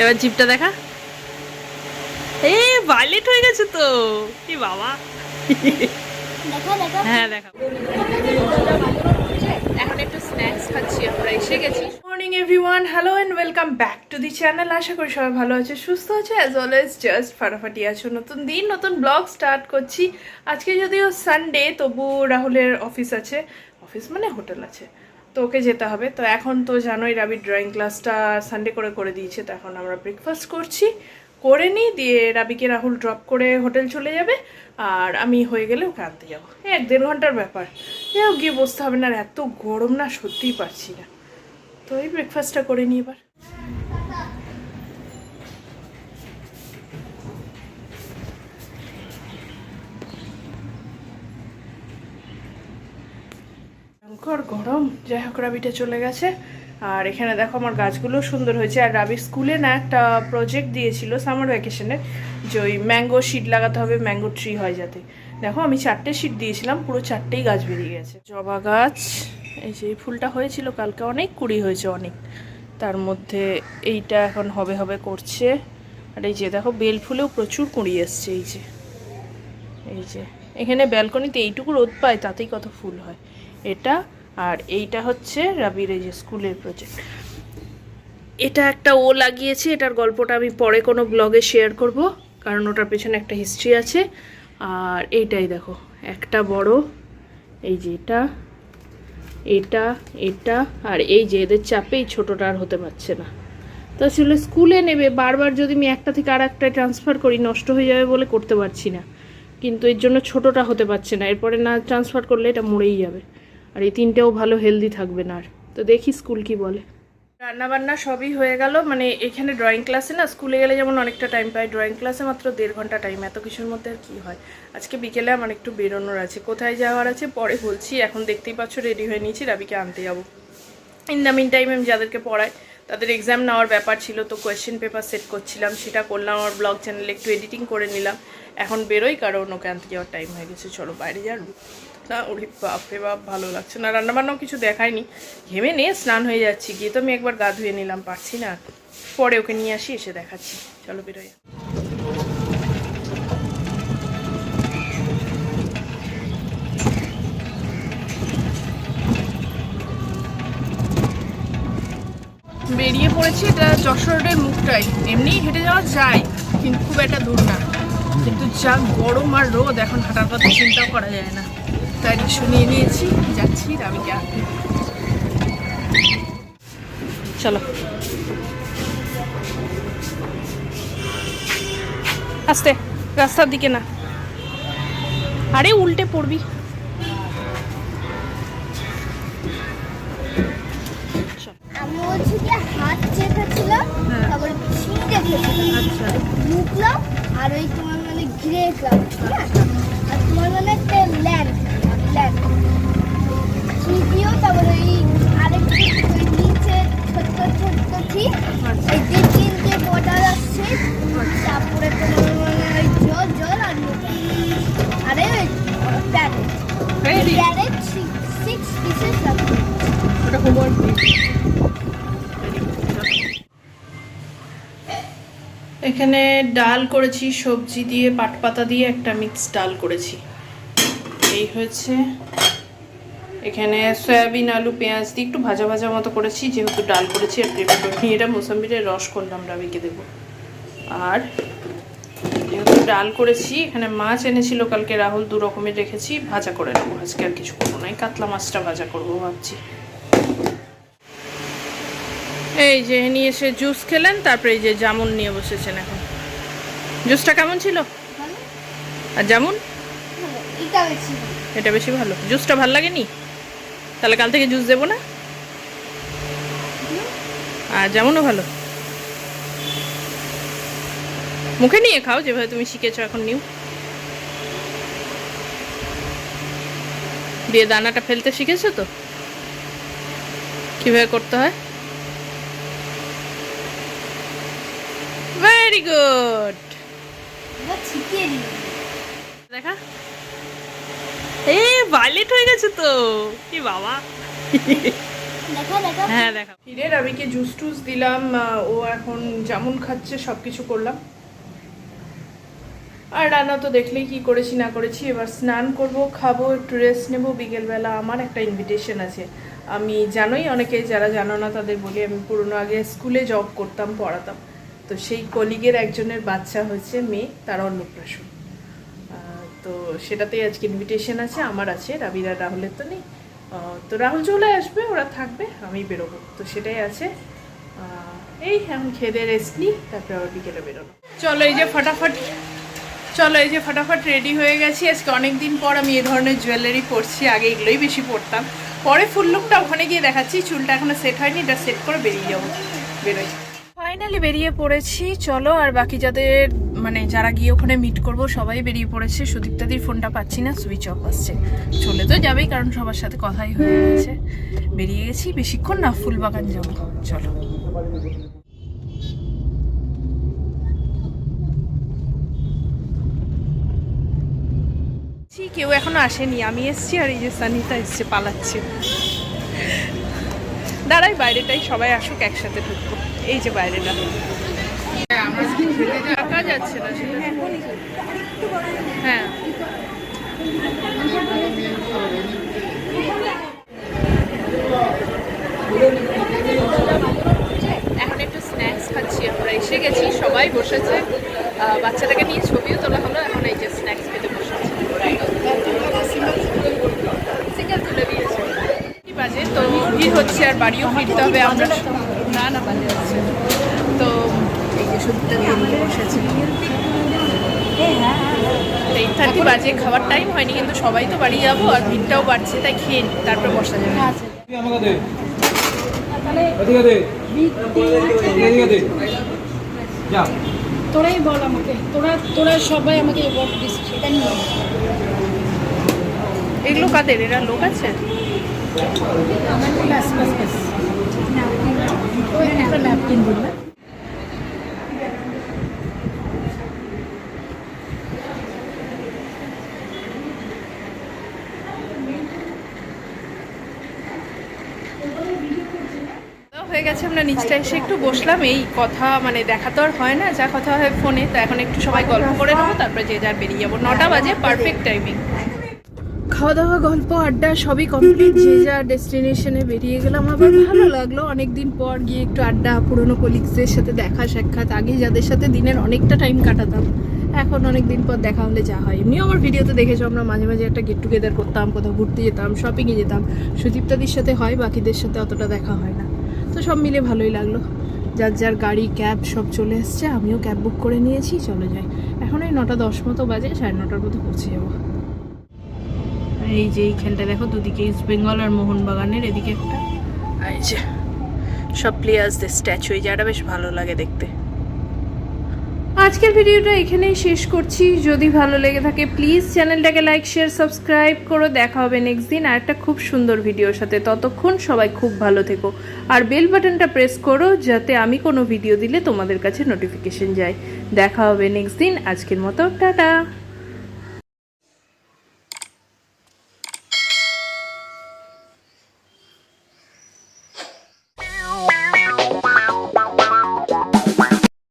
এবার জিপটা দেখা। এ ভাইলেট হয়ে গেছে তো। কি বাবা। দেখা হ্যাঁ দেখা। এখন একটু স্ন্যাক্স খাচ্ছি আমরা এসে গেছি। Morning everyone hello and welcome back to the channel আশা করি সবাই ভালো আছে সুস্থ আছে। অ্যাজ অলওয়েজ জাস্ট ফাটাফাটি আছো নতুন দিন নতুন ব্লগ স্টার্ট করছি। আজকে যদিও সানডে তবু রাহুলের অফিস আছে। অফিস মানে হোটেল আছে। তো ওকে যেতে হবে। তো এখন তো জানোই রাবির ড্রয়িং ক্লাসটা সানডে করে করে দিয়েছে, তো এখন আমরা ব্রেকফাস্ট করছি। করে নিই, দিয়ে রাবিকে রাহুল ড্রপ করে হোটেল চলে যাবে, আর আমি হয়ে গেলে ওকে আনতে যাব। এক দেড় ঘণ্টার ব্যাপার। হোক গিয়ে বসতে হবে না, আর এত গরম না, সত্যিই পারছি না। তো এই ব্রেকফাস্টটা করে নিই এবার। ভয়ঙ্কর গরম। যাই হোক, রাবিটা চলে গেছে। আর এখানে দেখো আমার গাছগুলো সুন্দর হয়েছে। আর রাবি স্কুলে না একটা প্রজেক্ট দিয়েছিল সামার ভ্যাকেশনে যে ওই ম্যাঙ্গো শিট লাগাতে হবে ম্যাঙ্গো ট্রি হয় যাতে। দেখো, আমি চারটে শিট দিয়েছিলাম, পুরো চারটেই গাছ বেরিয়ে গেছে। জবা গাছ, এই যে এই ফুলটা হয়েছিল কালকে, অনেক কুড়ি হয়েছে অনেক। তার মধ্যে এইটা এখন হবে হবে করছে। আর এই যে দেখো, বেল ফুলেও প্রচুর কুড়ি এসছে, এই যে। এই যে, এখানে ব্যালকনিতে এইটুকু রোদ পায়, তাতেই কত ফুল হয়। এটা আর এইটা হচ্ছে রাবির এই যে স্কুলের প্রজেক্ট এটা একটা ও লাগিয়েছে, এটার গল্পটা আমি পরে কোনো ব্লগে শেয়ার করব, কারণ ওটার পেছনে একটা হিস্ট্রি আছে। আর এইটাই দেখো, একটা বড়, এই যে এটা এটা এটা, আর এই যে এদের চাপে এই ছোটোটা আর হতে পারছে না। তো আসলে স্কুলে নেবে, বারবার যদি আমি একটা থেকে আর একটা ট্রান্সফার করি, নষ্ট হয়ে যাবে বলে করতে পারছি না। কিন্তু এর জন্য ছোটোটা হতে পারছে না, এরপরে না ট্রান্সফার করলে এটা মরেই যাবে। আর এই তিনটেও ভালো হেলদি থাকবে না আর। তো দেখি স্কুল কি বলে। রান্না বান্না সবই হয়ে গেল মানে এখানে ড্রয়িং ক্লাসে না স্কুলে গেলে যেমন অনেকটা টাইম পাই ড্রয়িং ক্লাসে মাত্র দেড় ঘণ্টা টাইম এত কিছুর মধ্যে আর কি হয়। আজকে বিকেলে আমার একটু বেরোনোর আছে, কোথায় যাওয়ার আছে পরে বলছি, এখন দেখতেই পাচ্ছ রেডি হয়ে নিয়েছি, রাবিকে আনতে যাব। ইন দ্য মিন টাইম আমি যাদেরকে পড়াই, তাদের এক্সাম নেওয়ার ব্যাপার ছিল, তো কোয়েশ্চেন পেপার সেট করছিলাম, সেটা করলাম, আমার ব্লগ চ্যানেলে একটু এডিটিং করে নিলাম। এখন বেরোই, কারণ ওকে আনতে যাওয়ার টাইম হয়ে গেছে, চলো বাইরে যার না ওরে বাপরে বাপ, ভালো লাগছে না। রান্নাবান্নাও কিছু দেখায়নি। ঘেমে নিয়ে স্নান হয়ে যাচ্ছি। গিয়ে তো আমি একবার গা ধুয়ে নিলাম, পারছি না। পরে ওকে নিয়ে আসি, এসে দেখাচ্ছি। চলো বেরোয় বেরিয়ে পড়েছি এটা যশোর রোডের মুখটাই। এমনি হেঁটে যাওয়া যায়, কিন্তু খুব একটা দূর না। কিন্তু যা গরম আর রোদ, এখন হাঁটার কথা চিন্তাও করা যায় না। তাই রিক্সা নিয়ে নিয়েছি যাচ্ছি রামিকে। চলো। আস্তে রাস্তার দিকে না। আরে উল্টে পড়বি। হাত চেপে ছিল হ্যাঁ। তারপরে ছিঁড়ে খেয়েছিল আচ্ছা। আর ওই তোমার মানে ঘিরে গেলাম আর তোমার মানে একটা ল্যান্ড ল্যান্ড ছিঁড়িও তারপরে ওই আরেকটা নিচে ছোট্ট ছোট্ট ঠিক আচ্ছা। এই যে তিনটে বর্ডার আসছে তারপরে তোমার ওই জল জল আর আরে ওই প্যারেট প্যারেট সিক্স পিসেস লাগবে ওটা হোমওয়ার্ক এখানে ডাল করেছি সবজি দিয়ে পাট পাতা দিয়ে একটা মিক্স ডাল করেছি। এই হয়েছে। এখানে সয়াবিন আলু পেঁয়াজ দিয়ে একটু ভাজা ভাজা মতো করেছি যেহেতু ডাল করেছি আর গ্রেভি করে এটা মোসাম্বিরের রস করলাম রাবিকে দেবো। আর যেহেতু ডাল করেছি এখানে মাছ এনেছিল কালকে রাহুল দু রকমের রেখেছি ভাজা করে নেব। আজকে আর কিছু করব না এই কাতলা মাছটা ভাজা করব ভাবছি। এই যে নিয়ে এসে জুস খেলেন তারপরে এই যে জামুন নিয়ে বসেছেন এখন। জুসটা কেমন ছিল? আর জামুন? বেশি ভালো। এটা বেশি ভালো। জুসটা ভালো লাগেনি? তাহলে কাল থেকে জুস দেবো না? আর যেমনও ভালো। মুখে নিয়ে খাও যেভাবে তুমি শিখেছো এখন নিউ দিয়ে দানাটা ফেলতে শিখেছো তো? কীভাবে করতে হয়? ভেরি গুড দেখা। এ ভাইলেট হয়ে গেছে তো। কি বাবা। হ্যাঁ দেখা। হিরে রবিকে জুস টুস দিলাম? ও এখন জামুন খাচ্ছে সব কিছু করলাম। আর রান্না তো দেখলেই কি করেছি না করেছি এবার স্নান করব খাব একটু রেস্ট নেব। বিকেলবেলা আমার একটা ইনভিটেশন আছে। আমি জানোই অনেকে যারা জানো না তাদের বলি আমি পুরনো আগে স্কুলে জব করতাম পড়াতাম। তো সেই কলিগের একজনের বাচ্চা হয়েছে মেয়ে তার অন্নপ্রাশন। তো সেটাতেই আজকে ইনভিটেশন আছে, আমার আছে রাবিরা রাহুলের তো নেই। তো রাহুল চলে আসবে, ওরা থাকবে, আমি বেরোবো। তো সেটাই আছে। এই এখন খেয়ে রেস্ট নিই, তারপরে আবার বিকেলে বেরোনো চলো এই যে ফটাফট, চলো এই যে ফটাফট রেডি হয়ে গেছি। আজকে অনেক দিন পর আমি এ ধরনের জুয়েলারি পরছি, আগে এগুলোই বেশি পরতাম। পরে ফুল লুকটা ওখানে গিয়ে দেখাচ্ছি, চুলটা এখনও সেট হয়নি এটা সেট করে বেরিয়ে যাব। বেরোই। ফাইনালি বেরিয়ে পড়েছি। চলো, আর বাকি যাদের মানে যারা গিয়ে ওখানে মিট করব, সবাই বেরিয়ে পড়েছে। সুদীপ্তাদির ফোনটা পাচ্ছি না, সুইচ অফ আসছে। চলে তো যাবেই, কারণ সবার সাথে কথাই হয়ে গেছে। বেরিয়ে গেছি, বেশিক্ষণ না, ফুলবাগান যাব। চলো। কেউ এখনও আসেনি। আমি এসছি, আর এই যে সানিতা এসছে, পালাচ্ছে। দাঁড়াই, বাইরেটাই সবাই আসুক, একসাথে ঢুকবো। এই যে বাইরেটা। থাকা যাচ্ছে না হ্যাঁ। এখন একটু স্ন্যাক্স খাচ্ছি, আমরা এসে গেছি, সবাই বসেছে। বাচ্চাটাকে নিয়ে ছবিও তোলা হলো, এখন এই যে স্ন্যাক্স খেতে বসেছে। সিঙ্গেল তুলে দিয়েছে। বাজে? তো ভিড় হচ্ছে আর বাড়িও ফিরতে হবে, আমরা না না বাজে হচ্ছে তো এই যে সত্যি নিয়ে বসেছে এইট থার্টি বাজে খাবার টাইম হয়নি কিন্তু সবাই তো বাড়ি যাব আর ভিড়টাও বাড়ছে তাই খেয়ে তারপরে বসা যাবে। তোরাই বল আমাকে তোরা তোরা সবাই আমাকে বল দিস সেটা নিয়ে। এগুলো কাদের? এরা লোক আছে? একটা হয়ে গেছে, আমরা নিচটা এসে একটু বসলাম। এই কথা মানে দেখা তো আর হয় না, যা কথা হয় ফোনে। তো এখন একটু সবাই গল্প করে নেব, তারপরে যে যার বেরিয়ে যাব। নটা বাজে পারফেক্ট টাইমিং খাওয়া দাওয়া গল্প আড্ডা সবই কমপ্লিট যে যার ডেস্টিনেশনে বেরিয়ে গেলাম আবার ভালো লাগল। অনেকদিন পর গিয়ে একটু আড্ডা পুরনো কলিগসদের সাথে দেখা সাক্ষাৎ আগে যাদের সাথে দিনের অনেকটা টাইম কাটাতাম এখন অনেক দিন পর দেখা হলে যা হয়। এমনিও আমার ভিডিওতে দেখেছ আমরা মাঝে মাঝে একটা গেট টুগেদার করতাম কোথাও ঘুরতে যেতাম শপিংয়ে যেতাম। সুদীপ্তাদির সাথে হয় বাকিদের সাথে অতটা দেখা হয় না। তো সব মিলে ভালোই লাগল। যার যার গাড়ি ক্যাব সব চলে এসছে আমিও ক্যাব বুক করে নিয়েছি চলে যাই। এখন এই নটা দশ মতো বাজে সাড়ে নটার মতো পৌঁছে যাব। এই যে এইখানটা দেখো, দুদিকে ইস্ট বেঙ্গল আর মোহনবাগানের, এদিকে একটা। এই যে সব প্লেয়ার্সদের স্ট্যাচু এই জায়গাটা বেশ ভালো লাগে দেখতে। আজকের ভিডিওটা এখানেই শেষ করছি। যদি ভালো লেগে থাকে প্লিজ চ্যানেলটাকে লাইক শেয়ার সাবস্ক্রাইব করো। দেখা হবে নেক্সট দিন। আর একটা খুব সুন্দর ভিডিওর সাথে। ততক্ষণ সবাই খুব ভালো থেকো। আর বেল বাটনটা প্রেস করো, যাতে আমি কোনো ভিডিও দিলে তোমাদের কাছে নোটিফিকেশন যায়। দেখা হবে নেক্সট দিন। আজকের মতো, টাটা!